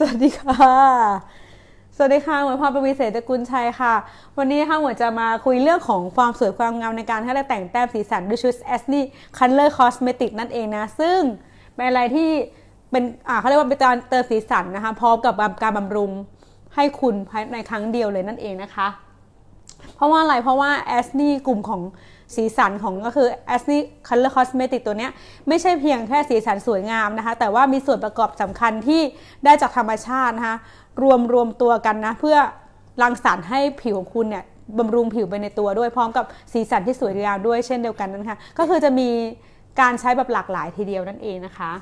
สวัสดีค่ะ สวัสดีค่ะหมวยพรประวิเศษตะกุลชัยค่ะ วันนี้ค่ะหมวยจะมาคุยเรื่องของความสวยความงามในการให้เราแต่งแต้มสีสันด้วยชุด a s n y Color Cosmetic นั่นเองนะ ซึ่งเป็นอะไรที่เป็นอ่าเขาเรียกว่าเป็นการเติมสีสันนะคะพร้อมกับการบำรุงให้คุณภายในครั้งเดียวเลยนั่นเองนะคะ เพราะว่าอะไรเพราะว่า a s n y กลุ่มของ สีสันของก็คือ a s n y Color Cosmetic ตัวนี้ไม่ใช่เพียงแค่สีสันสวยงามนะคะ แต่ว่ามีส่วนประกอบสำคัญที่ได้จากธรรมชาตินะคะ รวมรวมตัวกันนะ เพื่อรังสรรค์ให้ผิวของคุณเนี่ยบำรุงผิวไปในตัวด้วยพร้อมกับสีสันที่สวยงามด้วยเช่นเดียวกันนะคะก็คือจะมีการใช้แบบหลากหลายทีเดียวนั่นเองนะคะ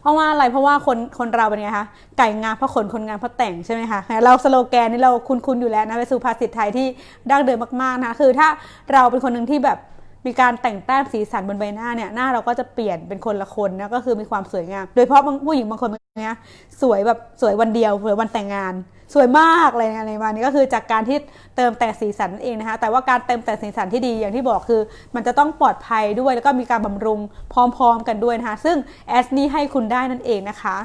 เพราะว่าอะไรเพราะว่าคนคนเราเป็นไงคะไก่งาเพราะขนคนงานเพราะแต่งใช่ไหมคะเราสโลแกนนี่เราคุ้นๆอยู่แล้วนะเป็นสุภาษิตไทยที่ดั้งเดิมมากๆนะคะคือถ้าเราเป็นคนหนึ่งที่แบบ มีการแต่งแต้มสีสันบนใบหน้าเนี่ยหน้าเราก็จะเปลี่ยนเป็นคนละคนนะก็คือมีความสวยงาม โดยเฉพาะผู้หญิงบางคนเนี้ยสวยแบบสวยวันเดียวสวยวันแต่งงาน สวยมากอะไรอะไรมานี้ก็คือจากการที่เติมแต่งสีสันนั่นเองนะคะแต่ว่าการเติมแต่งสีสันที่ดีอย่างที่บอกคือ มันจะต้องปลอดภัยด้วยแล้วก็มีการบำรุงพร้อมๆกันด้วยนะคะซึ่งแอสนี่ให้คุณได้นั่นเองนะคะ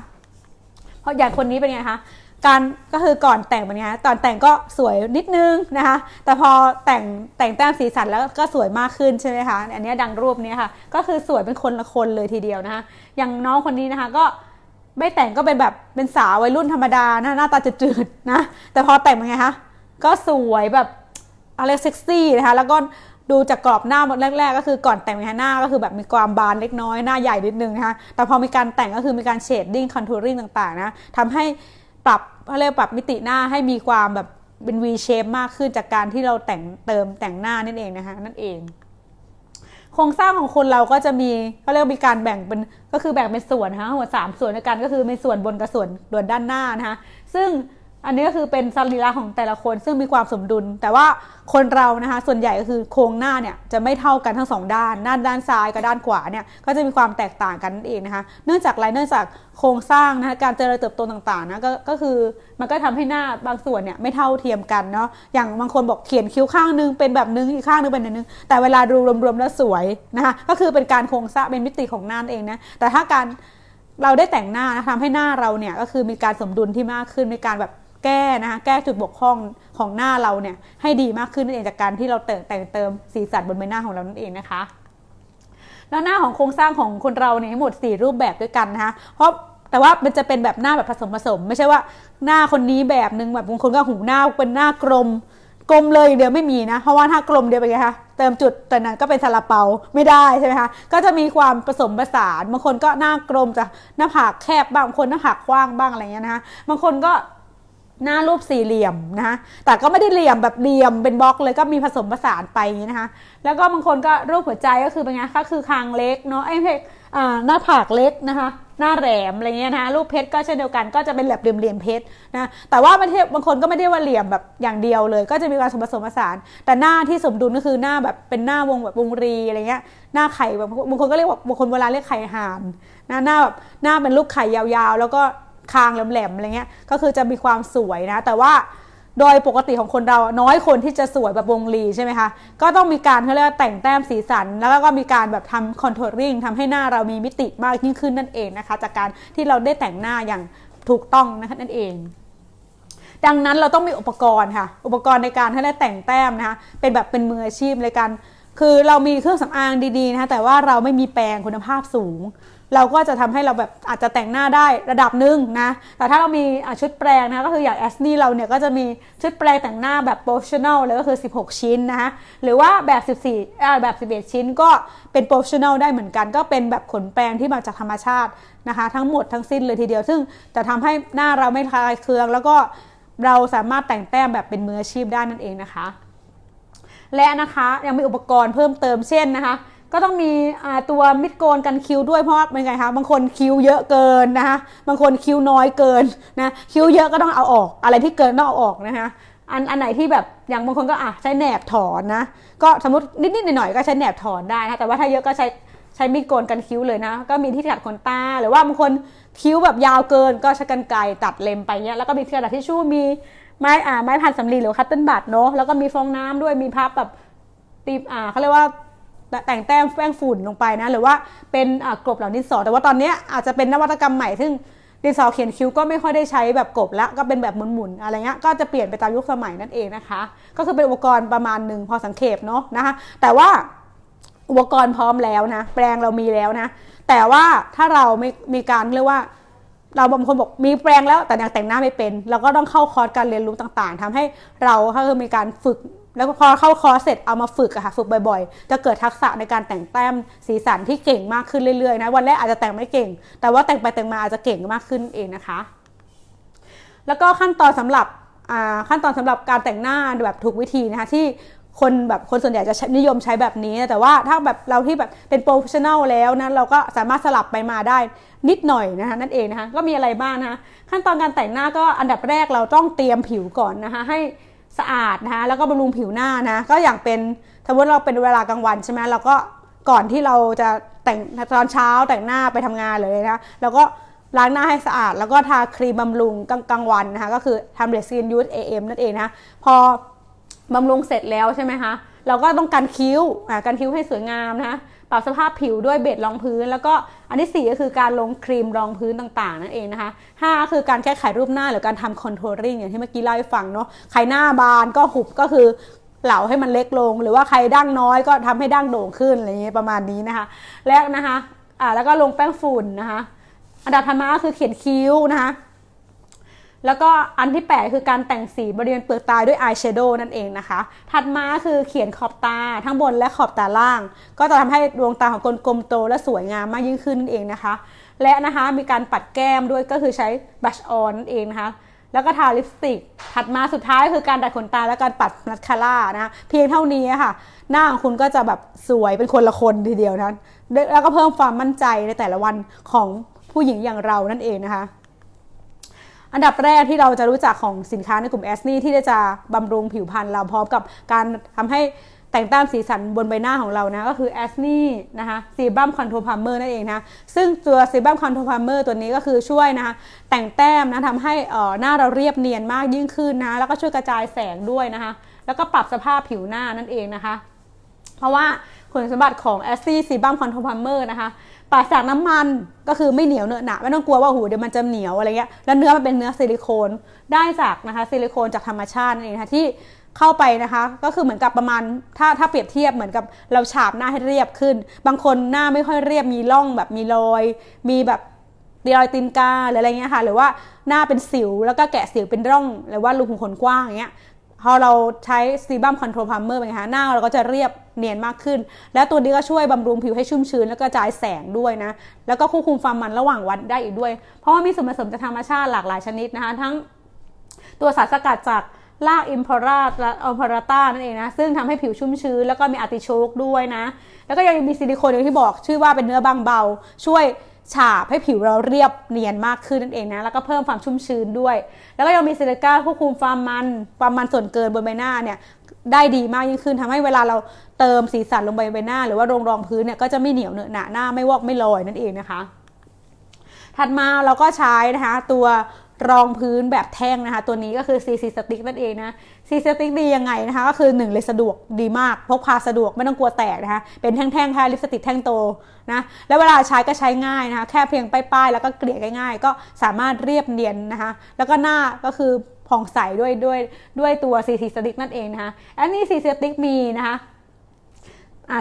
เพราะอย่างคนนี้เป็นไงคะ การก็คือก่อนแต่งเป็นไงตอนแต่งก็สวยนิดนึงนะคะ แต่พอแต่งแต่งแต้มสีสันแล้วก็สวยมากขึ้นใช่ไหมคะ อันนี้ดังรูปนี้ค่ะ ก็คือสวยเป็นคนละคนเลยทีเดียวนะคะ อย่างน้องคนนี้นะคะก็ไม่แต่งก็เป็นแบบเป็นสาววัยรุ่นธรรมดานะหน้าตาจืดๆนะ แต่พอแต่งเป็นไงคะ ก็สวยแบบอะไรเซ็กซี่นะคะ แล้วก็ดูจากกรอบหน้าแรกๆ ก็คือก่อนแต่งหน้าก็คือแบบมีความบานเล็กน้อยหน้าใหญ่นิดนึงนะคะ แต่พอมีการแต่งก็คือมีการเชดดิ้งคอนทัวริงต่างๆนะทำให้ ปรับเขาเรียกปรับมิติหน้าให้มีความแบบเป็น V shape มากขึ้นจากการที่เราแต่งเติมแต่งหน้านั่นเองนะคะนั่นเอง โครงสร้างของคนเราก็จะมีเขาเรียกมีการแบ่งเป็นก็คือแบ่งเป็นส่วนนะคะหัวสามส่วนด้วยกันก็คือในส่วนบนกับส่วนส่วนด้านหน้านะคะซึ่ง อันนี้ก็คือเป็นสรีระของแต่ละคนซึ่งมีความสมดุล แต่ว่าคนเรานะคะส่วนใหญ่ก็คือโครงหน้าเนี่ยจะไม่เท่ากันทั้งสองด้านด้านด้านซ้ายกับด้านขวาเนี่ยก็จะมีความแตกต่างกันนั่นเองนะคะเนื่องจากอะไรเนื่องจากโครงสร้างนะคะการเจริญเติบโตต่างๆนะก็ก็คือมันก็ทำให้หน้าบางส่วนเนี่ยไม่เท่าเทียมกันเนาะอย่างบางคนบอกเขียนคิ้วข้างนึงเป็นแบบนึงอีกข้างนึงเป็นแบบนึงแต่เวลาดูรวมๆแล้วสวยนะคะก็คือเป็นการโครงสร้างเป็นมิติของหน้าเองนะแต่ถ้าการเราได้แต่งหน้านะทำให้หน้าเราเนี่ยก็คือมีการสมดุลที่มากขึ้นในการแบบ แก้นะคะแก้จุดบกพร่องของหน้าเราเนี่ยให้ดีมากขึ้นนั่นเองจากการที่เราแต่งแต่งเติมสีสันบนใบหน้าของเรานั่นเองนะคะแล้วหน้าของโครงสร้างของคนเราเนี่ยทั้งหมด 4 รูปแบบด้วยกันนะคะเพราะแต่ว่ามันจะเป็นแบบหน้าแบบผสมผสม ไม่ใช่ว่าหน้าคนนี้แบบนึงแบบบางคนก็หูหน้าเป็นหน้ากลมกลมเลยเดียวไม่มีนะ เพราะว่าถ้ากลมเดียวไปไงคะเติมจุดแต่นั้นก็เป็นซาลาเปาไม่ได้ใช่ไหมคะก็จะมีความผสมผสานบางคนก็หน้ากลมจะหน้าผากแคบบางคนหน้าผากกว้างบ้างอะไรเงี้ยนะคะบางคนก็ หน้ารูปสี่เหลี่ยมนะคะแต่ก็ไม่ได้เหลี่ยมแบบเหลี่ยมเป็นบล็อกเลยก็มีผสมผสานไปอย่างนี้นะคะ แล้วก็บางคนก็รูปหัวใจก็คือเป็นไงก็คือคางเล็กเนาะไอ้เพกอ่าหน้าผากเล็กนะคะ หน้าแหลมอะไรเงี้ยนะคะรูปเพชรก็เช่นเดียวกันก็จะเป็นแบบเหลี่ยมเพชรนะแต่ว่าไม่ใช่บางคนก็ไม่ได้ว่าเหลี่ยมแบบอย่างเดียวเลย ก็จะมีการผสมผสาน แต่หน้าที่สมดุลก็คือหน้าแบบเป็นหน้าวงแบบวงรีอะไรเงี้ยหน้าไข่แบบบางคนก็เรียกว่าบางคนเวลาเรียกไข่ห่านนะหน้าแบบหน้าเป็นลูกไข่ยาวๆ แล้วก็ คางแหลมๆอะไรเงี้ยก็คือจะมีความสวยนะ แต่ว่าโดยปกติของคนเราน้อยคนที่จะสวยแบบวงรีใช่ไหมคะ ก็ต้องมีการเขาเรียกว่าแต่งแต้มสีสัน แล้วก็มีการแบบทำคอนโทรลริ่งทำให้หน้าเรามีมิติมากยิ่งขึ้นนั่นเองนะคะ จากการที่เราได้แต่งหน้าอย่างถูกต้องนะคะนั่นเอง ดังนั้นเราต้องมีอุปกรณ์ค่ะ อุปกรณ์ในการให้ได้แต่งแต้มนะคะ เป็นแบบเป็นมืออาชีพในการคือเรามีเครื่องสำอางดีๆนะคะแต่ว่าเราไม่มีแปรงคุณภาพสูง เราก็จะทำให้เราแบบอาจจะแต่งหน้าได้ระดับหนึ่งนะ แต่ถ้าเรามีชุดแปรงนะก็คืออย่างแอสนี่เราเนี่ยก็จะมีชุดแปรงแต่งหน้าแบบโปรเฟชชั่นอลเลยก็คือ 16 ชิ้นนะคะหรือว่าแบบ 14อ่าแบบ 11 ชิ้นก็เป็นโปรเฟชชั่นอลได้เหมือนกัน ก็เป็นแบบขนแปรงที่มาจากธรรมชาตินะคะ ทั้งหมดทั้งสิ้นเลยทีเดียวซึ่งจะทำให้หน้าเราไม่คลายเครือง แล้วก็เราสามารถแต่งแต้มแบบเป็นมืออาชีพได้นั่นเองนะคะ และนะคะยังมีอุปกรณ์เพิ่มเติมเช่นนะคะ ก็ต้องมีตัวมิดโกนกันคิ้วด้วยเพราะเป็นไงคะบางคนคิ้วเยอะเกินนะคะบางคนคิ้วน้อยเกินนะคิ้วเยอะก็ต้องเอาออก อะไรที่เกินต้องเอาออกนะคะอันอันไหนที่แบบอย่างบางคนก็อะใช้แหนบถอนนะก็สมมตินิดๆหน่อยๆก็ใช้แหนบถอนได้นะแต่ว่าถ้าเยอะก็ใช้ใช้มีดโกนกันคิ้วเลยนะ ก็มีที่ตัดขนตาหรือว่าบางคนคิ้วแบบยาวเกิน ก็ใช้กันไกรตัดเล็มไปเนี้ยแล้วก็มีที่กระดาษทิชชู่มีไม้อ่าไม้พันสำลีหรือคัตเติ้ลบัตเนาะแล้วก็มีฟองน้ำด้วยมีพับแบบตีอ่าเขาเรียกว่า แต่งแต้มแป้งฝุ่นลงไปนะ หรือว่าเป็นกรบเหล่านี้สอ แต่ว่าตอนนี้อาจจะเป็นนวัตกรรมใหม่ซึ่งดินสอเขียนคิ้วก็ไม่ค่อยได้ใช้แบบกบละก็เป็นแบบหมุนๆอะไรเงี้ยก็จะเปลี่ยนไปตามยุคสมัยนั่นเองนะคะ ก็คือเป็นอุปกรณ์ประมาณหนึ่งพอสังเขปเนาะนะคะแต่ว่าอุปกรณ์พร้อมแล้วนะ แปลงเรามีแล้วนะ แต่ว่าถ้าเราไม่มีการเรียกว่า เราบางคนบอกมีแปลงแล้วแต่ยังแต่งหน้าไม่เป็น เราก็ต้องเข้าคอร์สการเรียนรู้ต่างๆทำให้เราถ้าคือมีการฝึก แล้วพอเข้าคอร์สเสร็จเอามาฝึกอะค่ะฝึกบ่อยๆ จะเกิดทักษะในการแต่งแต้มสีสันที่เก่งมากขึ้นเรื่อยๆนะวันแรกอาจจะแต่งไม่เก่ง แต่ว่าแต่งไปแต่งมาอาจจะเก่งมากขึ้นเองนะคะ แล้วก็ขั้นตอนสำหรับขั้นตอนสำหรับการแต่งหน้าแบบถูกวิธีนะคะที่คนแบบคนส่วนใหญ่จะนิยมใช้แบบนี้แต่ว่าถ้าแบบเราที่แบบเป็นโปรเฟชชั่นแนลแล้วนะเราก็สามารถสลับไปมาได้นิดหน่อยนะคะนั่นเองนะคะก็มีอะไรบ้างนะคะขั้นตอนการแต่งหน้าก็อันดับแรกเราต้องเตรียมผิวก่อนนะคะให้ สะอาดนะคะแล้วก็บำรุงผิวหน้านะก็อย่างเป็นสมมติเราเป็นเวลากลางวันใช่ไหมเราก็ก่อนที่เราจะแต่งตอนเช้าแต่งหน้าไปทำงานเลยนะแล้วก็ล้างหน้าให้สะอาด แล้วก็ทาครีมบำรุงกลางกลางวันนะคะก็คือทำเรซินยูสเอ็มนั่นเองนะพอบำรุงเสร็จแล้วใช่ไหมคะเราก็ต้องการคิ้วอ่าการคิ้วให้สวยงามนะคะ ปรับสภาพผิวด้วยเบสรองพื้น แล้วก็อันที่ 4 ก็คือการลงครีมรองพื้นต่างๆ นั่นเองนะคะ5ก็คือการแก้ไขรูปหน้าหรือการทำคอนโทรลริ่งอย่างที่เมื่อกี้เล่าให้ฟังเนาะใครหน้าบานก็หุบก็คือเหลาให้มันเล็กลง หรือว่าใครดั้งน้อยก็ทำให้ดั้งโด่งขึ้นอะไรอย่างเงี้ยประมาณนี้นะคะ และนะคะอ่าแล้วก็ลงแป้งฝุ่นนะคะ อันดับถัดมาก็คือเขียนคิ้วนะคะ แล้วก็อันที่ 8 คือการแต่งสีบริเวณเปลือกตาด้วยอายแชโดว์นั่นเองนะคะ ถัดมาคือเขียนขอบตาทั้งบนและขอบตาล่าง ก็จะทำให้ดวงตาของคนกลมโตและสวยงามมากยิ่งขึ้นนั่นเองนะคะ และนะคะมีการปัดแก้มด้วยก็คือใช้บัชออนนั่นเองนะคะแล้วก็ทาลิปสติก ถัดมาสุดท้ายคือการดัดขนตาและการปัดมัสคาร่านะะเพียงเท่านี้ค่ะ หน้าของคุณก็จะแบบสวยเป็นคนละคนทีเดียวนะแล้วก็เพิ่มความมั่นใจในแต่ละวันของผู้หญิงอย่างเรานั่นเองนะคะ อันดับแรกที่เราจะรู้จักของสินค้าในกลุ่มแอสนี่ที่จะบำรุงผิวพรรณเราพร้อมกับการทำให้แต่งแต้มสีสันบนใบหน้าของเรานะก็คือแอสนี่นะคะซีบัมคอนโทรพาร์เมอร์นั่นเองนะซึ่งตัวซีบัมคอนโทรพาร์เมอร์ตัวนี้ก็คือช่วยนะคะแต่งแต้มนะทำให้เอ่อหน้าเราเรียบเนียนมากยิ่งขึ้นนะแล้วก็ช่วยกระจายแสงด้วยนะคะแล้วก็ปรับสภาพผิวหน้านั่นเองนะคะ เพราะว่าคุณสมบัติของแอสซี่ซีบัมคอนโทรพาร์เมอร์นะคะ ปราศจากน้ำมันก็คือไม่เหนียวเนอะหนะไม่ต้องกลัวว่าหูเดี๋ยวมันจะเหนียวอะไรเงี้ยแล้วเนื้อมันเป็นเนื้อซิลิโคนได้จากนะคะซิลิโคนจากธรรมชาตินั่นเองนะคะที่เข้าไปนะคะ ก็คือเหมือนกับประมาณถ้าถ้าเปรียบเทียบเหมือนกับเราฉาบหน้าให้เรียบขึ้น บางคนหน้าไม่ค่อยเรียบมีร่องแบบมีรอย มีแบบรอยตีนกาหรืออะไรเงี้ยค่ะ หรือว่าหน้าเป็นสิวแล้วก็แกะสิวเป็นร่องหรือว่ารูขุมขนกว้างอย่างเงี้ย พอเราใช้ซีบัมคอนโทรลพาร์เมอร์ไปนะคะหน้าเราก็จะเรียบเนียนมากขึ้น แล้วตัวนี้ก็ช่วยบำรุงผิวให้ชุ่มชื้น แล้วก็กระจายแสงด้วยนะ แล้วก็ควบคุมความมันระหว่างวันได้อีกด้วย เพราะว่ามีส่วนผสมจากธรรมชาติหลากหลายชนิดนะคะ ทั้งตัวสารสกัดจากรากอิมพอราและอัลพาราต้านั่นเองนะ ซึ่งทำให้ผิวชุ่มชื้น แล้วก็มีอาร์ติโชกด้วยนะ แล้วก็ยังมีซิลิโคนอย่างที่บอกชื่อว่าเป็นเนื้อบางเบา ช่วย ฉาบให้ผิวเราเรียบเนียนมากขึ้นนั่นเองนะ แล้วก็เพิ่มความชุ่มชื้นด้วย แล้วก็ยังมีซิลิก้าควบคุมความมันความมันส่วนเกินบนใบหน้าเนี่ยได้ดีมากยิ่งขึ้นทำให้เวลาเราเติมสีสันลงไปใบหน้า หรือว่ารองรองพื้นเนี่ยก็จะไม่เหนียวเหนอะหนะหน้าไม่วอกไม่ลอยนั่นเองนะคะ ถัดมาเราก็ใช้นะคะตัว รองพื้นแบบแท่งนะคะ ตัวนี้ก็คือ CC Stick นั่นเองนะ CC Stick ดียังไงนะคะ ก็คือ1เลยสะดวกดีมากพกพาสะดวกไม่ต้องกลัวแตกนะคะ เป็นแท่งๆค่ะลิปสติกแท่งโตนะแล้วเวลาใช้ก็ใช้ง่ายนะคะ แค่เพียงป้ายๆแล้วก็เกลี่ยง่ายๆ ก็สามารถเรียบเนียนนะคะ แล้วก็หน้าก็คือผ่องใสด้วยด้วยด้วยตัว CC Stick นั่นเองนะคะอันนี้ CC Stick มีนะคะ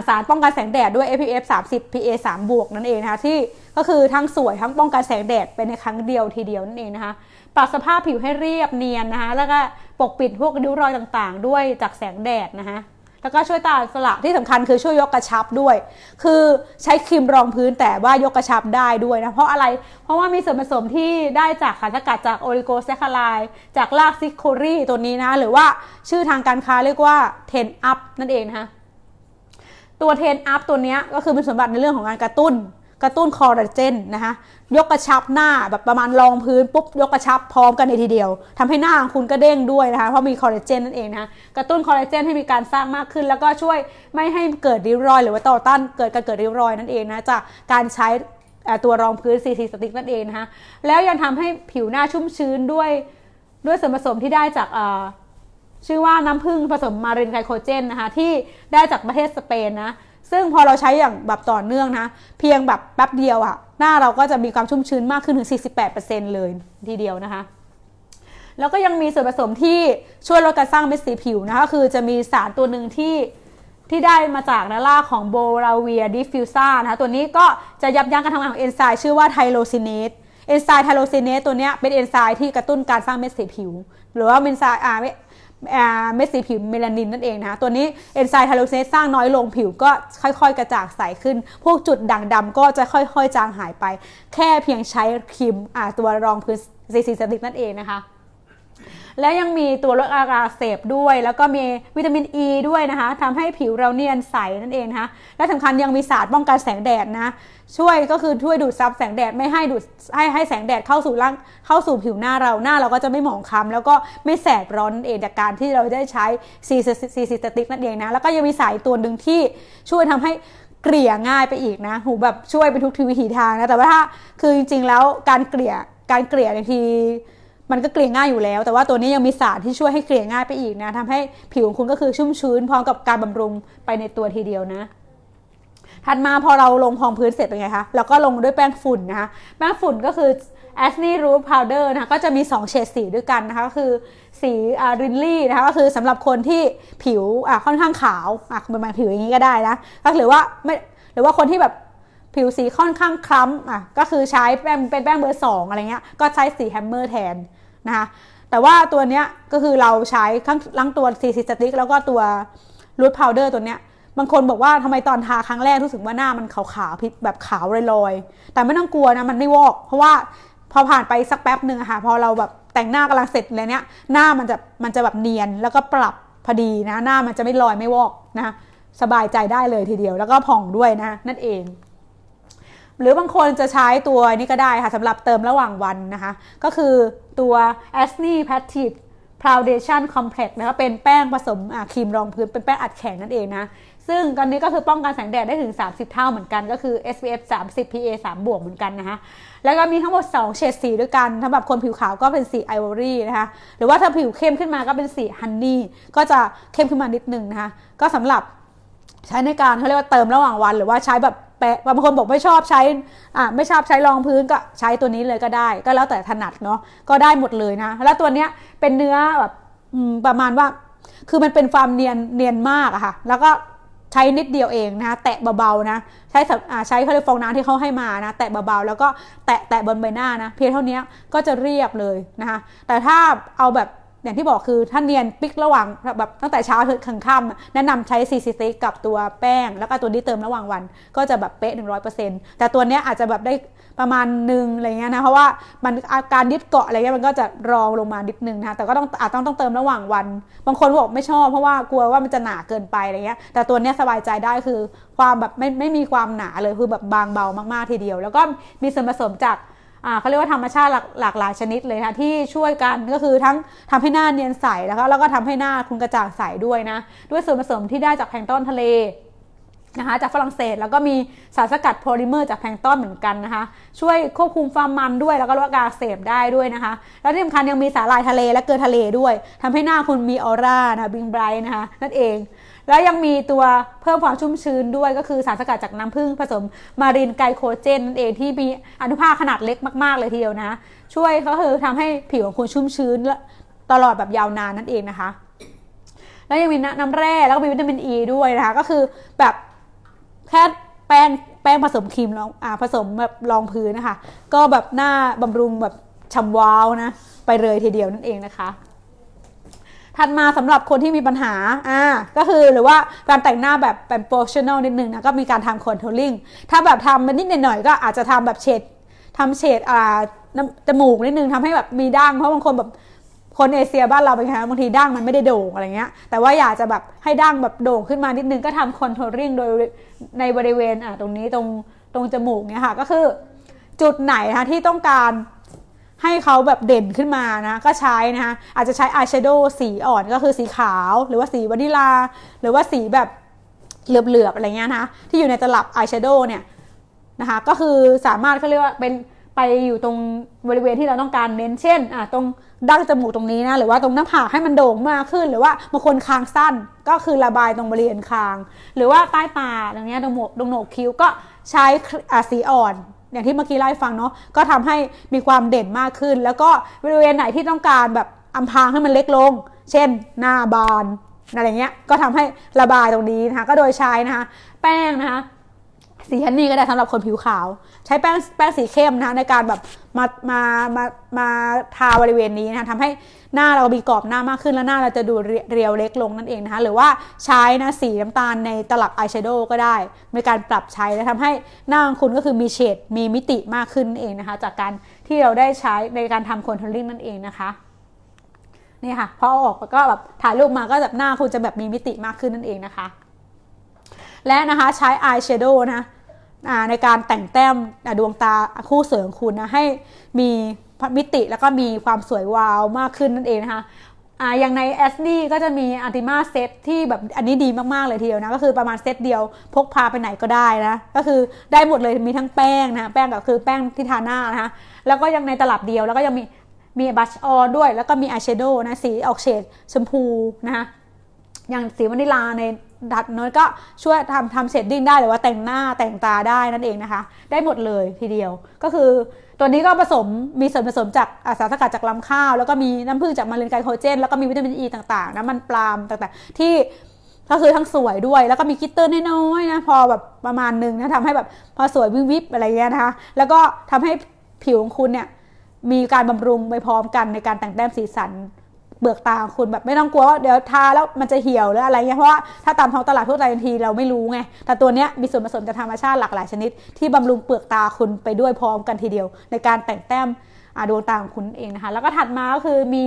สารป้องกันแสงแดดด้วย SPF 30 PA 3 บวกนั่นเองนะคะที่ก็คือทั้งสวยทั้งป้องกันแสงแดดเป็นในครั้งเดียวทีเดียวนั่นเองนะคะ ปรับสภาพผิวให้เรียบเนียนนะคะ แล้วก็ปกปิดพวกริ้วรอยต่างๆ ด้วยจากแสงแดดนะคะ แล้วก็ช่วยตาสละที่สำคัญคือช่วยยกกระชับด้วย คือใช้ครีมรองพื้นแต่ว่ายกกระชับได้ด้วยนะ เพราะอะไร เพราะว่ามีส่วนผสมที่ได้จากสารสกัดจากโอริโกแซคคาไลจากรากซิโครีตัวนี้นะ หรือว่าชื่อทางการค้าเรียกว่า10 up นั่นเองนะคะ ตัวเทนอัพตัวนี้ก็คือเป็นสมบัติในเรื่องของการกระตุ้น กระตุ้นคอลลาเจนนะคะยกกระชับหน้าแบบประมาณรองพื้นปุ๊บยกกระชับพร้อมกันในทีเดียวทำให้หน้าของคุณก็เด้งด้วยนะคะเพราะมีคอลลาเจนนั่นเองนะคะกระตุ้นคอลลาเจนให้มีการสร้างมากขึ้น แล้วก็ช่วยไม่ให้เกิดริ้วรอย หรือว่าต่อต้านเกิดการเกิดริ้วรอยนั่นเองนะจากการใช้ตัวรองพื้นซีซีสติ๊กนั่นเองนะคะแล้วยังทำให้ผิวหน้าชุ่มชื้นด้วยด้วยส่วนผสมที่ได้จากชื่อว่าน้ำผึ้งผสมมารินไกลโคเจนนะคะที่ได้จากประเทศสเปนนะ ซึ่งพอเราใช้อย่างแบบต่อเนื่องนะ เพียงแบบแป๊บเดียวอะหน้าเราก็จะมีความชุ่มชื้นมากขึ้นถึง 48%เลยทีเดียวนะคะ แล้วก็ยังมีส่วนผสมที่ช่วยลดการสร้างเม็ดสีผิวนะคะคือจะมีสารตัวหนึ่งที่ที่ได้มาจากนาล่าของโบราเวียดิฟิวซ่านะคะตัวนี้ก็จะยับยั้งการทำงานของเอนไซม์ชื่อว่าไทโรซินเนสเอนไซม์ไทโรซินเนสตัวนี้เป็นเอนไซม์ที่กระตุ้นการสร้างเม็ดสีผิว หรือว่าเอนไซม์อ่า เม็ดสีผิวเมลานินนั่นเองนะคะตัวนี้เอนไซม์ไทโรเซสสร้างน้อยลงผิวก็ค่อยๆ กระจ่างใสขึ้น พวกจุดด่างดำก็จะค่อยๆ จางหายไป แค่เพียงใช้ครีมตัวรองพื้นซีซีสติกนั่นเองนะคะ และยังมีตัวลดอาการเสบด้วย แล้วก็มีวิตามินอ e ีด้วยนะคะทำให้ผิวเราเนียนใสนั่นเองนะคะและสำคัญยังมีสารป้องกันแสงแดดนะช่วยก็คือช่วยดูดซับแสงแดดไม่ให้ดูดให้ให้แสงแดดเข้าสู่ร่างเข้าสู่ผิวหน้าเราหน้าเราก็จะไม่หมองคล้ำแล้วก็ไม่แสบร้อนเองจากการที่เราได้ใช้ซีซีสติกนั่นเองนะแล้วก็ยังมีสายตัวหนึ่งที่ช่วยทำให้เกลี่ยง่ายไปอีกนะหูแบบช่วยไปทุกทีวิถีทางนะแต่ว่าถ้าคือจริงๆแล้วการเกลี่ยการเกลี่ยบางที มันก็เกลี่ยง่ายอยู่แล้ว แต่ว่าตัวนี้ยังมีสารที่ช่วยให้เกลี่ยง่ายไปอีกนะทำให้ผิวของคุณก็คือชุ่มชื้นพร้อมกับการบำรุงไปในตัวทีเดียวนะถัดมาพอเราลงพองพื้นเสร็จเป็นไงคะเราก็ลงด้วยแป้งฝุ่นนะคะแป้งฝุ่นก็คือ a s n e Root Powder นะคะก็จะมี 2 เฉดสีด้วยกันนะคะก็คือสีรินลี่นะคะก็คือสำหรับคนที่ผิวค่อนข้างขาวอะประมาณผิวอย่างนี้ก็ได้นะก็หรือว่าไม่หรือว่าคนที่แบบผิวสีค่อนข้างคล้ำอะก็คือใช้แป้งเป็นแป้งเบอร์สองอะไรเงี้ยก็ใช้สีแฮมเมอร์แทน นะคะแต่ว่าตัวเนี้ยก็คือเราใช้ทั้งทั้งตัวซีซีสติ๊กแล้วก็ตัวรูทพาวเดอร์ตัวเนี้ยบางคนบอกว่าทำไมตอนทาครั้งแรกรู้สึกว่าหน้ามันขาวๆพิษแบบขาวลอยๆแต่ไม่ต้องกลัวนะมันไม่วอก เพราะว่าพอผ่านไปสักแป๊บหนึ่งค่ะพอเราแบบแต่งหน้ากำลังเสร็จเลยเนี้ยหน้ามันจะมันจะแบบเนียนแล้วก็ปรับพอดีนะหน้ามันจะไม่ลอยไม่วอกนะสบายใจได้เลยทีเดียวแล้วก็ผ่องด้วยนะนั่นเอง หรือบางคนจะใช้ตัวนี้ก็ได้ค่ะสำหรับเติมระหว่างวันนะคะ ก็คือตัว a s n e p a t i v e Foundation Complex นะคะเป็นแป้งผสมครีมรองพื้นเป็นแป้งอัดแข็งนั่นเองนะซึ่งกันนี้ก็คือป้องกันแสงแดดได้ถึง 30 เท่าเหมือนกันก็คือ SPF 30 PA 3 บวกเหมือนกันนะคะแล้วก็มีทั้งหมด 2 เฉดสีด้วยกันสำหรับคนผิวขาวก็เป็นสีไอวอรี่นะคะหรือว่าถ้าผิวเข้มขึ้นมาก็เป็นสีฮันนี่ก็จะเข้มขึ้นมานิดนึงนะคะก็สำหรับใช้ในการเขาเรียกว่าเติมระหว่างวัน หรือว่าใช้แบบ แปะบางคนบอกไม่ชอบใช้อ่าไม่ชอบใช้รองพื้นก็ใช้ตัวนี้เลยก็ได้ ก็แล้วแต่ถนัดเนาะก็ได้หมดเลยนะ แล้วตัวเนี้ยเป็นเนื้อแบบประมาณว่า คือมันเป็นความเนียนเนียนมากอะค่ะ แล้วก็ใช้นิดเดียวเองนะแตะเบาๆนะ ใช้ใช้เขาเรียกฟองน้ำที่เขาให้มานะ แตะเบาๆแล้วก็แตะแตะบนใบหน้านะ เพียงเท่านี้ก็จะเรียบเลยนะคะแต่ถ้าเอาแบบ อย่างที่บอกคือถ้าเนียนปิกระหว่างแบบตั้งแต่เช้าถึงค่ำแนะนำใช้ซีซีติกับตัวแป้ง แล้วก็ตัวนี้เติมระหว่างวัน ก็จะแบบเป๊ะ100%แต่ตัวนี้อาจจะแบบได้ประมาณหนึ่งอะไรเงี้ยนะเพราะว่ามันอาการยึดเกาะอะไรเงี้ยมันก็จะรองลงมานิดนึงนะคะแต่ก็ต้องอาจต้องต้องเติมระหว่างวัน บางคนบอกไม่ชอบเพราะว่ากลัวว่ามันจะหนาเกินไปอะไรเงี้ยแต่ตัวนี้สบายใจได้คือความแบบไม่ไม่มีความหนาเลยคือแบบบางเบามากๆทีเดียว แล้วก็มีส่วนผสมจาก เขาเรียกว่าธรรมชาติหลากหลายชนิดเลยค่ะที่ช่วยกันก็คือทั้งทำให้หน้าเนียนใสแล้วก็แล้วก็ทำให้หน้าคุณกระจ่างใสด้วยนะ ด้วยส่วนผสมที่ได้จากแพลงต้นทะเลนะคะจากฝรั่งเศสแล้วก็มีสารสกัดโพลิเมอร์จากแพลงต้นเหมือนกันนะคะ ช่วยควบคุมความมันด้วยแล้วก็ลดการเสพได้ด้วยนะคะ แล้วที่สำคัญยังมีสาหร่ายทะเลและเกลือทะเลด้วยทำให้หน้าคุณมีออร่านะบิงไบรท์นะคะนั่นเอง แล้วยังมีตัวเพิ่มความชุ่มชื้นด้วยก็คือสารสกัดจากน้ำผึ้งผสมมารินไกโคเจนนั่นเองที่มีอนุภาคขนาดเล็กมาก ๆ เลยทีเดียวนะ ช่วยก็คือทำให้ผิวของคุณชุ่มชื้นตลอดแบบยาวนานนั่นเองนะคะ แล้วยังมีน้ำแร่แล้วก็มีวิตามินอ e ีด้วยนะคะ ก็คือแบบแค่แป้งแป้งผสมครีมรองอ่าผสมแบบรองพื้นนะคะ ก็แบบหน้าบำรุงแบบฉ่ำว้าวนะ ไปเลยทีเดียวนั่นเองนะคะ ถัดมาสำหรับคนที่มีปัญหาอ่าก็คือหรือว่าการแต่งหน้าแบบเป็นโปรเฟชชั่นอลนิดนึงนะก็มีการทำคอนโทรลลิ่งถ้าแบบทำมันนิดหน่อยก็อาจจะทำแบบเฉดทำเฉดอ่าจมูกนิดนึงทำให้แบบมีดั้งเพราะบางคนแบบคนเอเชียบ้านเราเป็นไงบางทีดั้งมันไม่ได้โด่งอะไรเงี้ย แต่ว่าอยากจะแบบให้ดั้งแบบโด่งขึ้นมานิดนึงก็ทำคอนโทรลลิ่งโดยในบริเวณอะตรงนี้ตรงตรงจมูกเนี่ยค่ะก็คือจุดไหนนะคะที่ต้องการ ให้เขาแบบเด่นขึ้นมานะก็ใช้นะคะอาจจะใช้อายแชโดว์สีอ่อนก็คือสีขาว หรือว่าสีวานิลา หรือว่าสีแบบเหลือบๆอะไรเงี้ยนะที่อยู่ในตลับอายแชโดว์เนี่ยนะคะก็คือสามารถเขาเรียกว่าเป็นไปอยู่ตรงบริเวณที่เราต้องการเน้นเช่นอะตรงดั้งจมูกตรงนี้นะหรือว่าตรงหน้าผากให้มันโด่งมากขึ้น หรือว่าบางคนคางสั้นก็คือระบายตรงบริเวณคาง หรือว่าใต้ตาตรงเนี้ยตรงหมวกตรงโหนกคิ้วก็ใช้อะสีอ่อน อย่างที่เมื่อกี้ไล่ฟังเนาะก็ทำให้มีความเด่นมากขึ้น แล้วก็บริเวณไหนที่ต้องการแบบอำพรางให้มันเล็กลง เช่น หน้าบานอะไรเงี้ยก็ทำให้ระบายตรงนี้นะคะก็โดยใช้นะคะแป้งนะคะ สีฮันนี่ก็ได้สำหรับคนผิวขาว ใช้แป้งแป้งสีเข้มนะคะในการแบบมามามามาทาบริเวณนี้นะคะทำให้หน้าเรามีกรอบหน้ามากขึ้นแล้วหน้าเราจะดูเรียวเล็กลงนั่นเองนะคะหรือว่าใช้นะสีน้ำตาลในตลับอายแชโดว์ก็ได้ในการปรับใช้และทำให้หน้าของคุณก็คือมีเฉดมีมิติมากขึ้นนั่นเองนะคะ จากการที่เราได้ใช้ในการทำคอนทรลลิ่งนั่นเองนะคะนี่ค่ะพอเอาออกก็แบบถ่ายรูปมาก็แบบหน้าคุณจะแบบมีมิติมากขึ้นนั่นเองนะคะ และนะคะใช้อายแชโดว์นะในการแต่งแต้มดวงตาคู่สวยของคุณนะให้มีมิติแล้วก็มีความสวยวาวมากขึ้นนั่นเองนะคะอ่าอย่างใน s d ก็จะมีอั t ติมาเซตที่แบบอันนี้ดีมาก ๆ เลยทีเดียวนะ ก็คือประมาณเซตเดียวพกพาไปไหนก็ได้นะ ก็คือได้หมดเลยมีทั้งแป้งนะแป้งก็คือแป้งที่ทาหน้านะคะแล้วก็ยังในตลับเดียวแล้วก็ยังมีมีบัชออด้วย แล้วก็มีอายแชโดว์นะสีออกเฉดชมพูนะคะอย่างสีวานิลาใน ดัดน้อยก็ช่วยทำทำเชดดิ้งได้หรือว่าแต่งหน้าแต่งตาได้นั่นเองนะคะ ได้หมดเลยทีเดียวก็คือตัวนี้ก็ผสมมีส่วนผสมจากอาสารสกัดจากลำข้าว แล้วก็มีน้ำผึ้งจากมาเลนไกโคเจน แล้วก็มีวิตามินอีต่างๆน้ำมันปาล์มต่างๆ ที่ก็คือทั้งสวยด้วยแล้วก็มีกลิตเตอร์น้อยๆนะพอแบบประมาณนึงนะทำให้แบบพอสวยวิบวิบอะไรเงี้ยนะคะแล้วก็ทำให้ผิวของคุณเนี่ยมีการบำรุงไปพร้อมกันในการแต่งแต้มสีสัน เบือกตาของคุณแบบไม่ต้องกลัวว่าเดี๋ยวทาแล้วมันจะเหี่ยวหรืออะไรเงี้ยเพราะว่าถ้าตามท้องตลาดทั่วไปบางทีเราไม่รู้ไงแต่ตัวเนี้ยมีส่วนผสมจากธรรมชาติหลากหลายชนิด ที่บำรุงเปลือกตาคุณไปด้วยพร้อมกันทีเดียว ในการแต่งแต้มดวงตาของคุณเองนะคะ แล้วก็ถัดมาก็คือมี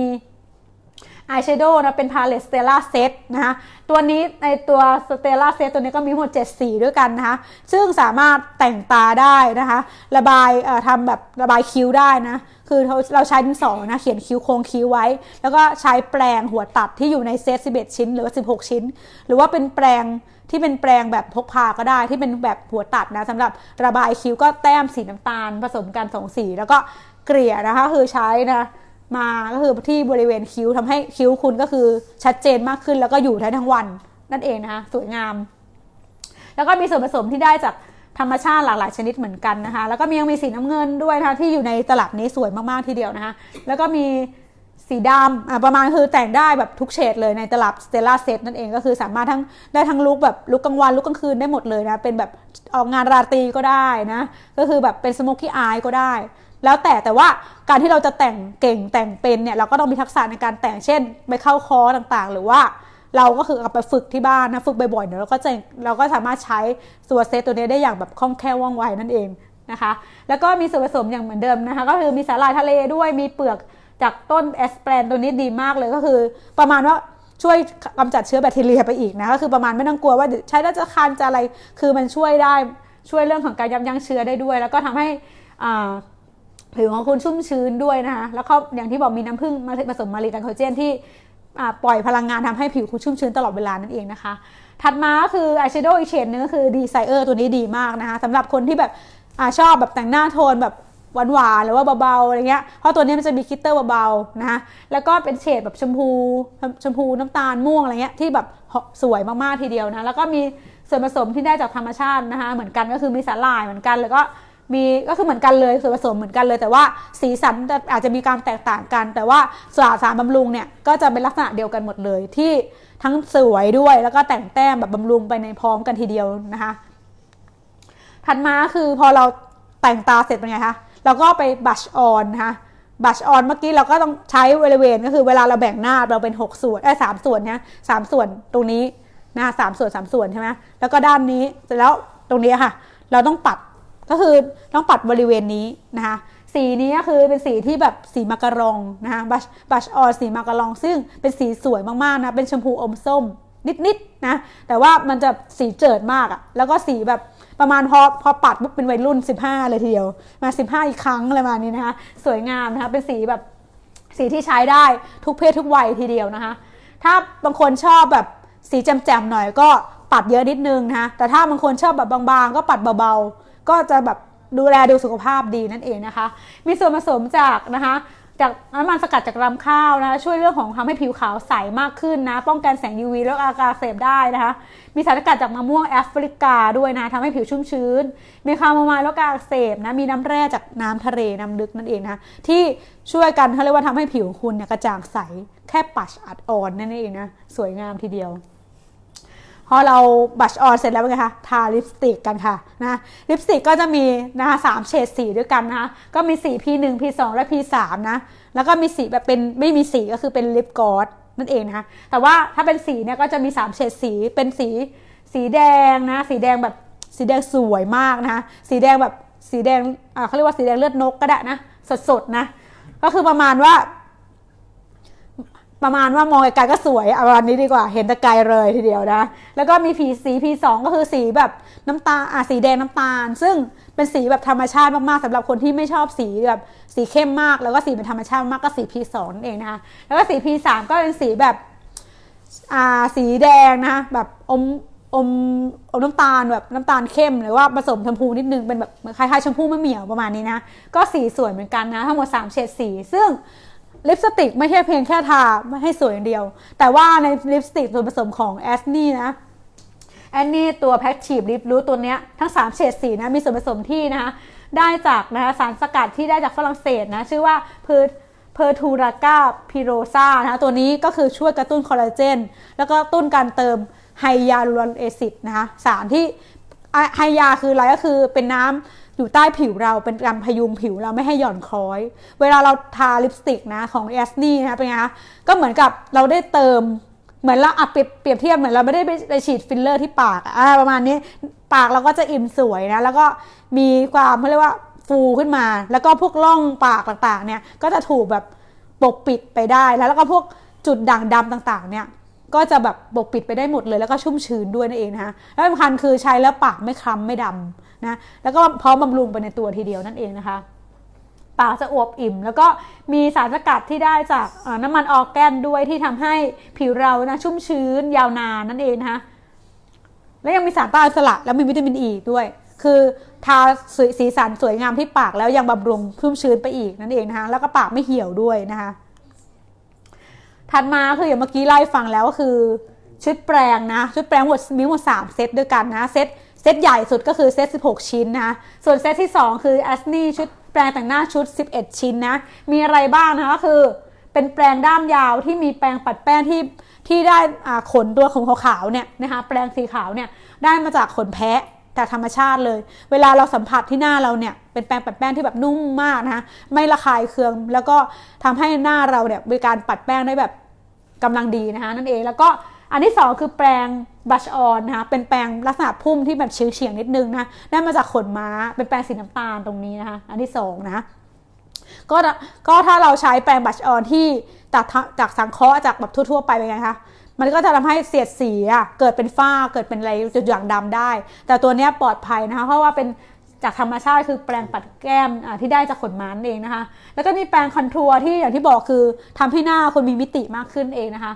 อายแชโดว์นะเป็นพาเลตสเตล่าเซตนะคะตัวนี้ในตัวสเตล่าเซตตัวนี้ก็มีทั้งหมด7สีด้วยกันนะคะซึ่งสามารถแต่งตาได้นะคะ ระบายทำแบบระบายคิ้วได้นะ คือเราเราใช้ดินสอนะเขียนคิ้วโครงคิ้วไว้ แล้วก็ใช้แปรงหัวตัดที่อยู่ในเซต11 ชิ้น หรือว่า 16 ชิ้น หรือว่าเป็นแปรงที่เป็นแปรงแบบพกพาก็ได้ที่เป็นแบบหัวตัดนะสำหรับระบายคิ้วก็แต้มสีน้ำตาล ผสมกันสองสี แล้วก็เกลี่ยนะคะคือใช้นะมาก็คือที่บริเวณคิ้วทำให้คิ้วคุณก็คือชัดเจนมากขึ้นแล้วก็อยู่ได้ทั้งวันนั่นเองนะคะสวยงาม แล้วก็มีส่วนผสมที่ได้จาก ธรรมชาติหลากหลายชนิดเหมือนกันนะคะ แล้วก็มียังมีสีน้ำเงินด้วยนะคะที่อยู่ในตลับนี้สวยมากๆทีเดียวนะคะ แล้วก็มีสีดำอะประมาณคือแต่งได้แบบทุกเฉดเลยในตลับ Stella Set นั่นเองก็คือสามารถทั้งได้ทั้งลุกแบบลุกกลางวันลุกกลางคืนได้หมดเลยนะ เป็นแบบออกงานราตรีก็ได้นะ ก็คือแบบเป็น smoky eye ก็ได้ แล้วแต่แต่ว่าการที่เราจะแต่งเก่งแต่งเป็นเนี่ย เราก็ต้องมีทักษะในการแต่งเช่น ไปเข้าคอร์สต่างๆ หรือว่า เราก็คือเอาไปฝึกที่บ้านนะฝึกบ่อยๆเดี๋ยวเราก็จะเราก็สามารถใช้ตัวเซตตัวนี้ได้อย่างแบบคล่องแคล่วว่องไวนั่นเองนะคะแล้วก็มีส่วนผสมอย่างเหมือนเดิมนะคะก็คือมีสาหร่ายทะเลด้วยมีเปลือกจากต้นแอสแปรนตัวนี้ดีมากเลยก็คือ ประมาณว่าช่วยกำจัดเชื้อแบคทีเรียไปอีกนะก็คือประมาณไม่ต้องกลัวว่าใช้แล้วจะคันจะอะไรคือมันช่วยได้ช่วยเรื่องของการยับยั้งเชื้อได้ด้วย แล้วก็ทำให้ผิวของคุณชุ่มชื้นด้วยนะคะแล้วก็อย่างที่บอกมีน้ำผึ้งมาผสมมารีกันโคเจนที่ ปล่อยพลังงานทำให้ผิวคุณชุ่มชื้นตลอดเวลานั่นเองนะคะ ถัดมาก็คืออายแชโดว์อีกเฉดหนึงก็คือดีไซเออร์ตัวนี้ดีมากนะคะสำหรับคนที่แบบอชอบแบบแต่งหน้าโทนแบบหวานๆหรือว่าเบาๆอะไรเงี้ย เพราะตัวนี้มันจะมีกลิตเตอร์เบาๆนะแล้วก็เป็นเฉดแบบชมพูชมพูน้ำตาลม่วงอะไรเงี้ยที่แบบสวยมากๆทีเดียวนะ แล้วก็มีส่วนผสมที่ได้จากธรรมชาตินะคะ เหมือนกันก็คือมีสาหร่ายเหมือนกัน แล้วก็ มีก็คือเหมือนกันเลยส่วนผสมเหมือนกันเลย แต่ว่าสีสันจะอาจจะมีการแตกต่างกัน แต่ว่าสารสารบำรุงเนี่ยก็จะเป็นลักษณะเดียวกันหมดเลยที่ทั้งสวยด้วยแล้วก็แต่งแต้มแบบบำรุงไปในพร้อมกันทีเดียวนะคะ ถัดมาคือพอเราแต่งตาเสร็จเป็นไงคะเราก็ไปบัชออนนะคะบัชออนเมื่อกี้เราก็ต้องใช้บริเวณก็คือเวลาเราแบ่งหน้าเราเป็น 6 ส่วนเอ้สามส่วนเนี่ยสามส่วนตรงนี้นะสามส่วนสามส่วนใช่ไหมแล้วก็ด้านนี้เสร็จแล้วตรงนี้ค่ะ เราต้องปัด ก็คือต้องปัดบริเวณนี้นะคะสีนี้ก็คือเป็นสีที่แบบสีมาการองนะคะบัชบัชออนสีมาการอง ซึ่งเป็นสีสวยมากๆนะเป็นชมพูอมส้มนิดๆนะแต่ว่ามันจะสีเจิดมากอะแล้วก็สีแบบประมาณพอพอปัดปุ๊บเป็นวัยรุ่น 15 เลยทีเดียว มา 15 อีกครั้งอะไรมานี้นะคะสวยงามนะคะเป็นสีแบบสีที่ใช้ได้ทุกเพศทุกวัยทีเดียวนะคะ ถ้าบางคนชอบแบบสีแจ่มๆหน่อยก็ปัดเยอะนิดนึงนะคะแต่ถ้าบางคนชอบแบบบางๆ ก็ปัดเบาๆ ก็จะแบบดูแลดูสุขภาพดีนั่นเองนะคะ มีส่วนผสมจากนะคะจากน้ำมันสกัดจากรำข้าวนะช่วยเรื่องของทำให้ผิวขาวใสมากขึ้นนะ ป้องกันแสง UV แล้วอากาศเสพได้นะคะ มีสารสกัดจากมะม่วงแอฟริกาด้วยนะทำให้ผิวชุ่มชื้น มีคาโมไมล์แล้วก็อักเสบนะมีน้ำแร่จากน้ำทะเลน้ำลึกนั่นเองนะที่ช่วยกันเขาเรียกว่าทำให้ผิวคุณเนี่ยกระจ่างใสแค่ปัชอัดอ่อนนั่นเองนะสวยงามทีเดียว พอเราบัชออนเสร็จแล้วเป็นไงคะทาลิปสติกกันค่ะนะลิปสติกก็จะมีนะคะสามเฉดสีด้วยกันนะคะก็มีสี P1 P2 และ P3 นะแล้วก็มีสีแบบเป็นไม่มีสีก็คือเป็นลิปกอสนั่นเองนะคะแต่ว่าถ้าเป็นสีเนี่ยก็จะมี 3 เฉดสีเป็นสีสีแดงนะสีแดงแบบสีแดงสวยมากนะคะสีแดงแบบสีแดงอ่าเขาเรียกว่าสีแดงเลือดนกก็ได้นะสดๆนะก็คือประมาณว่า ประมาณว่ามองไกลๆก็สวยเอาวันนี้ดีกว่าเห็นแตะไกลเลยทีเดียวนะ แล้วก็มีผีสี P2 ก็คือสีแบบน้ำตาลอะสีแดงน้ำตาล ซึ่งเป็นสีแบบธรรมชาติมากๆสำหรับคนที่ไม่ชอบสีแบบสีเข้มมาก แล้วก็สีเป็นธรรมชาติมากก็สี P2 นั่นเองนะคะแล้วก็สี P3 ก็เป็นสีแบบอ่าสีแดงนะคะแบบอมอมอมน้ำตาลแบบน้ำตาลเข้มหรือว่าผสมชมพูนิดนึงเป็นแบบคล้ายๆชมพูมะเหมี่ยวประมาณนี้นะ ก็สีสวยเหมือนกันนะ ทั้งหมด 3 เฉดสี ซึ่ง ลิปสติกไม่ใช่เพียงแค่ทาไม่ให้สวยอย่างเดียว แต่ว่าในลิปสติกส่วนผสมของแอสนี่นะแอนนี่ตัวแพคทีฟลิปรูทตัวเนี้ยทั้ง 3 เฉดสีนะมีส่วนผสมที่นะคะได้จากนะคะสารสกัดที่ได้จากฝรั่งเศสนะชื่อว่าเพอร์เพอร์ทูรากาพิโรซานะคะตัวนี้ก็คือช่วยกระตุ้นคอลลาเจน แล้วก็ตุ้นการเติมไฮยาลูรอนเอซิดนะคะสารที่ไฮยาคืออะไรก็คือเป็นน้ำ อยู่ใต้ผิวเราเป็นการพยุงผิวเราไม่ให้หย่อนคล้อย เวลาเราทาลิปสติกนะของแอสนี่นะเป็นไงคะก็เหมือนกับเราได้เติมเหมือนเราอะเปรียบเทียบเหมือนเราไม่ได้ไปฉีดฟิลเลอร์ที่ปากอะประมาณนี้ปากเราก็จะอิ่มสวยนะ แล้วก็มีความเขาเรียกว่าฟูขึ้นมา แล้วก็พวกร่องปากต่างๆเนี่ยก็จะถูกแบบปกปิดไปได้แล้วแล้วก็พวกจุดด่างดำต่างๆเนี่ย ก็จะแบบปกปิดไปได้หมดเลยแล้วก็ชุ่มชื้นด้วยนั่นเองนะคะแล้วสำคัญคือใช้แล้วปากไม่คล้ำไม่ดำนะแล้วก็พร้อมบำรุงไปในตัวทีเดียวนั่นเองนะคะปากจะอวบอิ่ม แล้วก็มีสารสกัดที่ได้จากน้ำมันออร์แกนด้วยที่ทำให้ผิวเรานะชุ่มชื้นยาวนานนั่นเองนะคะแล้วยังมีสารต้านสละแล้วมีวิตามินอีด้วย คือทาสีสันสวยงามที่ปากแล้วยังบำรุงชุ่มชื้นไปอีกนั่นเองนะคะแล้วก็ปากไม่เหี่ยวด้วยนะคะ ถัดมาคืออย่างเมื่อกี้ไล่ฟังแล้วก็คือชุดแปรงนะ ชุดแปรงหมดมีหมด 3 เซตด้วยกันนะ เซตเซตใหญ่สุดก็คือเซต 16 ชิ้นนะ ส่วนเซตที่ 2 คือ a s n นี่ชุดแปรงแต่งหน้าชุด 11 ชิ้นนะ มีอะไรบ้างนะคะก็คือ เป็นแปรงด้ามยาวที่มีแปรงปัดแป้งที่ที่ได้ขนตัวของขาวๆเนี่ยนะคะแปรงสีขาวเนี่ยได้มาจากขนแพะ จากธรรมชาติเลย เวลาเราสัมผัสที่หน้าเราเนี่ยเป็นแปรงปัดแป้งที่แบบนุ่มมากนะคะไม่ระคายเคือง แล้วก็ทำให้หน้าเราเนี่ยมีการปัดแป้งได้แบบกำลังดีนะคะนั่นเองแล้วก็อันที่ 2 คือแปรงบัชออนนะคะเป็นแปรงลักษณะพุ่มที่แบบเฉียงๆนิดนึงนะได้มาจากขนม้าเป็นแปรงสีน้ำตาลตรงนี้นะคะอันที่2นะก็ก็ถ้าเราใช้แปรงบัชออนที่จากจากสังเคราะห์จากแบบทั่ว ๆ ไปเป็นไงคะ มันก็จะทำให้เสียดสีอะเกิดเป็นฝ้าเกิดเป็นอะไรจุดด่างดำได้ แต่ตัวนี้ปลอดภัยนะคะเพราะว่าเป็นจากธรรมชาติคือแปรงปัดแก้มที่ได้จากขนม้าเองนะคะ แล้วก็มีแปรงคอนทัวร์ที่อย่างที่บอกคือทำให้หน้าคนมีมิติมากขึ้นเองนะคะ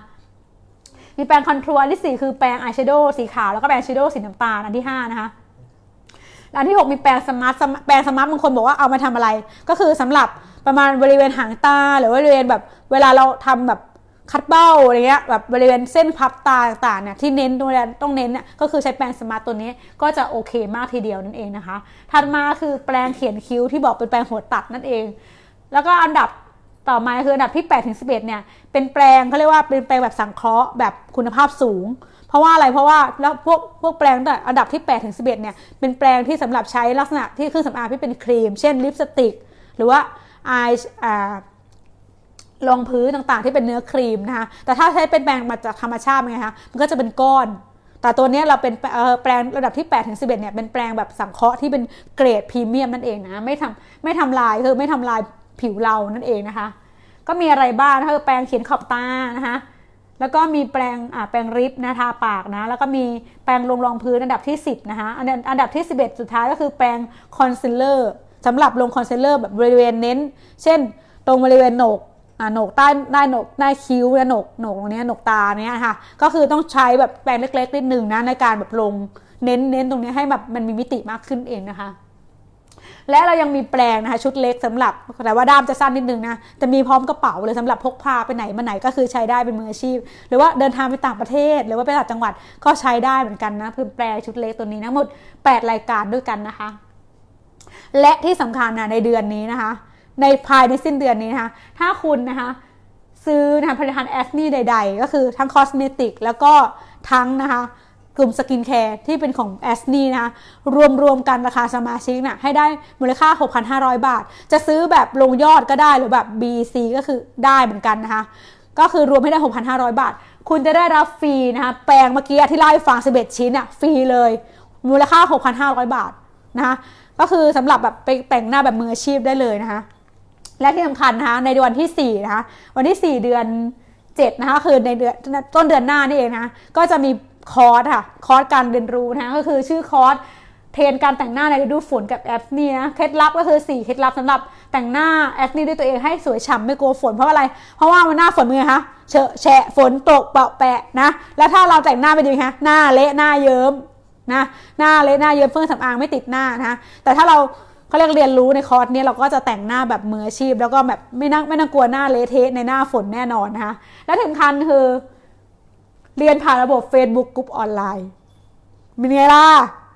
มีแปรงคอนทัวร์ที่ 4 คือแปรงอายแชโดว์สีขาวแล้วก็แปรงอายแชโดว์สีน้ำตาลอันที่ 5 นะคะอันที่ 6 มีแปรงสมาร์ทแปรงสมาร์ทบางคนบอกว่าเอามาทำอะไร ก็คือสำหรับประมาณบริเวณหางตา หรือว่าบริเวณแบบเวลาเราทำแบบ คัดเบ้าอะไรเงี้ยแบบบริเวณเส้นพับตาต่างๆเนี่ยที่เน้นตรงนี้ต้องเน้นเนี่ยก็คือใช้แปรงสมาร์ทตัวนี้ก็จะโอเคมากทีเดียวนั่นเองนะคะถัดมาคือแปรงเขียนคิ้วที่บอกเป็นแปรงหัวตัดนั่นเอง แล้วก็อันดับต่อมาคืออันดับที่8ถึง11เนี่ยเป็นแปลงเขาเรียกว่าเป็นแปลงแบบสังเคราะห์แบบคุณภาพสูง เพราะว่าอะไรเพราะว่าแล้วพวกพวกแปลงแต่อันดับที่8ถึง11เนี่ยเป็นแปลงที่สำหรับใช้ลักษณะที่เครื่องสำอางที่เป็นครีม เช่นลิปสติก หรือว่าอาย รองพื้นต่างๆ ที่เป็นเนื้อครีมนะคะแต่ถ้าใช้เป็นแปลงมาจากธรรมชาติไงคะมันก็จะเป็นก้อน แต่ตัวนี้เราเป็นแปลงระดับที่8ถึง11เนี่ยเป็นแปลงแบบสังเคราะห์ที่เป็นเกรดพรีเมียมนั่นเองนะไม่ทำไม่ทำลายคือไม่ทำลายผิวเรานั่นเองนะคะ ก็มีอะไรบ้างคือแปรงเขียนขอบตานะคะแล้วก็มีแปรงอ่าแปรงริบนะทาปากนะ แล้วก็มีแปรงลงรองพื้นอันดับที่ 10 นะคะอันอันดับที่ 11 สุดท้ายก็คือแปรงคอนซีลเลอร์สำหรับลงคอนซีลเลอร์แบบบริเวณเน้น เช่น ตรงบริเวณโหนก โหนกใต้ใต้โหนกใต้คิ้วและโหนกโหนกตรงนี้โหนกตาเนี้ยค่ะ ก็คือต้องใช้แบบแปรงเล็กๆนิดนึงนะในการแบบลงเน้นเน้นตรงนี้ให้แบบมันมีมิติมากขึ้นเองนะคะ และเรายังมีแปลงนะคะชุดเล็กสำหรับแต่ว่าด้ามจะสั้นนิดนึงนะจะมีพร้อมกระเป๋าเลยสำหรับพกพาไปไหนมาไหนก็คือใช้ได้เป็นมืออาชีพ หรือว่าเดินทางไปต่างประเทศ หรือว่าไปต่างจังหวัดก็ใช้ได้เหมือนกันนะคือแปลชุดเล็กตัวนี้ทั้งหมด 8 รายการด้วยกันนะคะ และที่สำคัญนะในเดือนนี้นะคะ ในภายในสิ้นเดือนนี้นะคะ ถ้าคุณนะคะ ซื้อนะคะผลิตภัณฑ์แอสนี่ใด ๆ ก็คือทั้งคอสเมติกแล้วก็ทั้งนะคะกลุ่มสกินแคร์ที่เป็นของแอสนี่นะคะรวมๆกันราคาสมาชิกนะ่ะให้ได้มูลค่า 6,500 บาท จะซื้อแบบลงยอดก็ได้หรือแบบ BC ก็คือได้เหมือนกันนะคะ ก็คือรวมให้ได้ 6,500 บาท คุณจะได้รับฟรีนะคะแปลงเมื่อกี้ที่เล่าให้ฟัง 11 ชิ้นอะฟรีเลย มูลค่า 6,500 บาทนะคะก็คือสำหรับแบบไปแต่งหน้าแบบมืออาชีพได้เลยนะคะ และที่สำคัญนะคะในวันที่4นะคะวันที่ 4 เดือน7นะคะคือในเดือนต้นเดือนหน้านี่เองนะะก็จะมีคอร์สค่ะคอร์สการเรียนรู้นะคะก็คือชื่อคอร์สเทรนการแต่งหน้าในฤดูฝนกับแอปนี่นะเคล็ดลับก็คือ 4 เคล็ดลับสำหรับแต่งหน้าแอปนี่ด้วยตัวเองให้สวยฉ่ำไม่กลัวฝนเพราะอะไร เพราะว่ามันหน้าฝนมือคะเฉอะแฉะฝนตกเปาะแปะนะ แล้วถ้าเราแต่งหน้าไปดีคะหน้าเละหน้าเยิ้มนะหน้าเละหน้าเยิ้มเฟื่องสำอางไม่ติดหน้านะแต่ถ้าเรา เขาเรียกเรียนรู้ในคอร์สนี้เราก็จะแต่งหน้าแบบมืออาชีพ แล้วก็แบบไม่นั่งไม่ต้องกลัวหน้าเละเทะในหน้าฝนแน่นอนนะคะและถึงคันคือเรียนผ่านระบบ Facebook กลุ่มออนไลน์เป็นไงล่ะ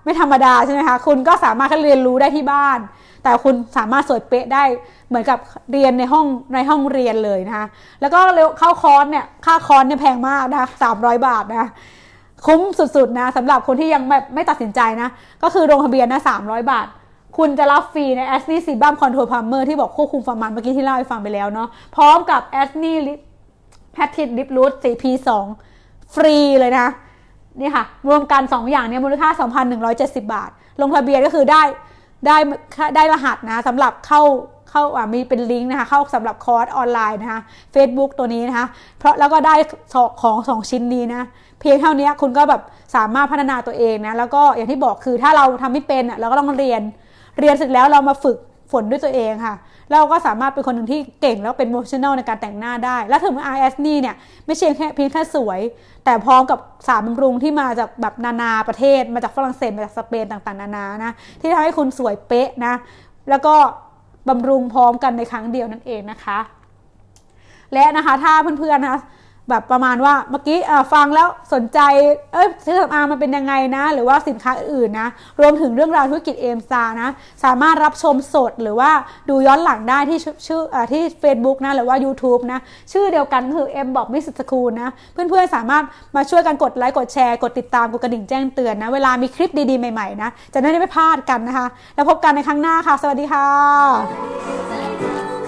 ไม่ธรรมดาใช่ไหมคะคุณก็สามารถเรียนรู้ได้ที่บ้าน แต่คุณสามารถสวยเป๊ะได้เหมือนกับเรียนในห้องในห้องเรียนเลยนะคะแล้วก็เร็วเข้าคอร์สเนี่ยค่าคอร์สเนี่ยแพงมากนะคะสามร้อยบาทนะคุ้มสุดๆนะสำหรับคนที่ยังแบบไม่ตัดสินใจนะ ก็คือลงทะเบียนนะ300บาท คุณจะรับฟรีใน a s n e y Sebum Control Primer ที่บอกควบคุมความมันเมื่อกี้ที่เล่าให้ฟังไปแล้วเนาะพร้อมกับ a s n e y p a t i t Lip Root 4P2 ฟรีเลยนะ นี่ค่ะ รวมกัน 2 อย่างเนี่ยมูลค่า 2,170 บาท ลงทะเบียนก็คือได้ได้ได้รหัสนะสำหรับเข้าเข้าอ่ามีเป็นลิงก์นะคะเข้าสำหรับคอร์สออนไลน์นะคะ Facebook ตัวนี้นะคะ เพราะแล้วก็ได้ของสองชิ้นนี้นะ เพียงเท่านี้คุณก็แบบสามารถพัฒนาตัวเองนะ แล้วก็อย่างที่บอกคือถ้าเราทำไม่เป็นอะเราก็ต้องเรียน เรียนเสร็จแล้วเรามาฝึกฝนด้วยตัวเองค่ะ เราก็สามารถเป็นคนหนึ่งที่เก่งแล้วเป็นโมชั่นแนลในการแต่งหน้าได้ แล้วถึง RS นี่เนี่ยไม่ใช่แค่เพียงแค่สวย แต่พร้อมกับสารบำรุงที่มาจากแบบนานาประเทศ มาจากฝรั่งเศสมาจากสเปนต่างๆ นานานะที่ทำให้คุณสวยเป๊ะนะแล้วก็บำรุงพร้อมกันในครั้งเดียวนั่นเองนะคะ และนะคะถ้าเพื่อนๆนะคะ แบบประมาณว่าเมื่อกี้ฟังแล้วสนใจ เอ้ยซื้อสำอางมันเป็นยังไงนะ หรือว่าสินค้าอื่นนะ รวมถึงเรื่องราวธุรกิจเอมซานะ สามารถรับชมสดหรือว่าดูย้อนหลังได้ที่ชื่อที่ Facebook นะ หรือว่า YouTube นะ ชื่อเดียวกันคือเอ็มบอกมิสสคูลนะ เพื่อนๆ สามารถมาช่วยกันกดไลค์กดแชร์ กดติดตามกดกระดิ่งแจ้งเตือนนะ เวลามีคลิปดีๆ ใหม่ๆนะจะได้ไม่พลาดกันนะคะ แล้วพบกันในครั้งหน้าค่ะ สวัสดีค่ะ